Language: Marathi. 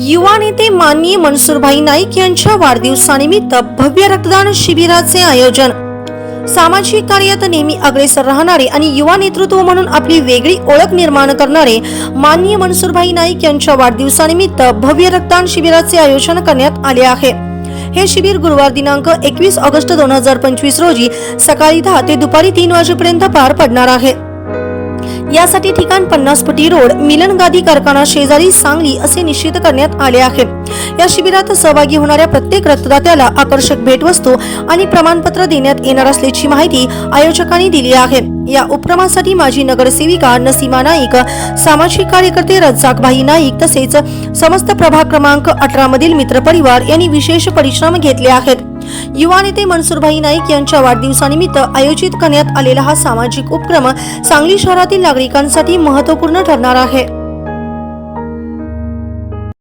युवा नेते माननीय मनसूरभाई नाईक यांच्या वाढदिवसानिमित्त भव्य रक्तदान शिबिराचे आयोजन. सामाजिक कार्यात नेहमी अग्रेसर राहणारे आणि युवा नेतृत्व म्हणून आपली वेगळी ओळख निर्माण करणारे माननीय मनसूरभाई नाईक यांच्या वाढदिवसानिमित्त भव्य रक्तदान शिबिराचे आयोजन करण्यात आले आहे. हे शिबिर गुरुवार दिनांक एकवीस ऑगस्ट दोन हजार पंचवीस रोजी सकाळी दहा ते दुपारी तीन वाजेपर्यंत पार पडणार आहे. यासाठी ठिकाण पन्नास फुटी रोड मिलन गादी कारखाना शेजारी सांगली असे निश्चित करण्यात आले आहे. या शिबिरात सहभागी होणाऱ्या प्रत्येक रक्तदात्याला आकर्षक भेटवस्तू आणि प्रमाणपत्र देण्यात येणार असल्याची माहिती आयोजकांनी दिली आहे. या उपक्रमासाठी माजी नगरसेविका नसीमा नाईक सामाजिक कार्यकर्ते रज्जाकभाई नाईक तसेच समस्त प्रभाग क्रमांक अठरा मधील मित्रपरिवार यांनी विशेष परिश्रम घेतले आहेत. युवा नेते मनसुरभाई नाईक यांच्या वाढदिवसानिमित्त आयोजित करण्यात आलेला हा सामाजिक उपक्रम सांगली शहरातील नागरिकांसाठी महत्त्वपूर्ण ठरणार आहे.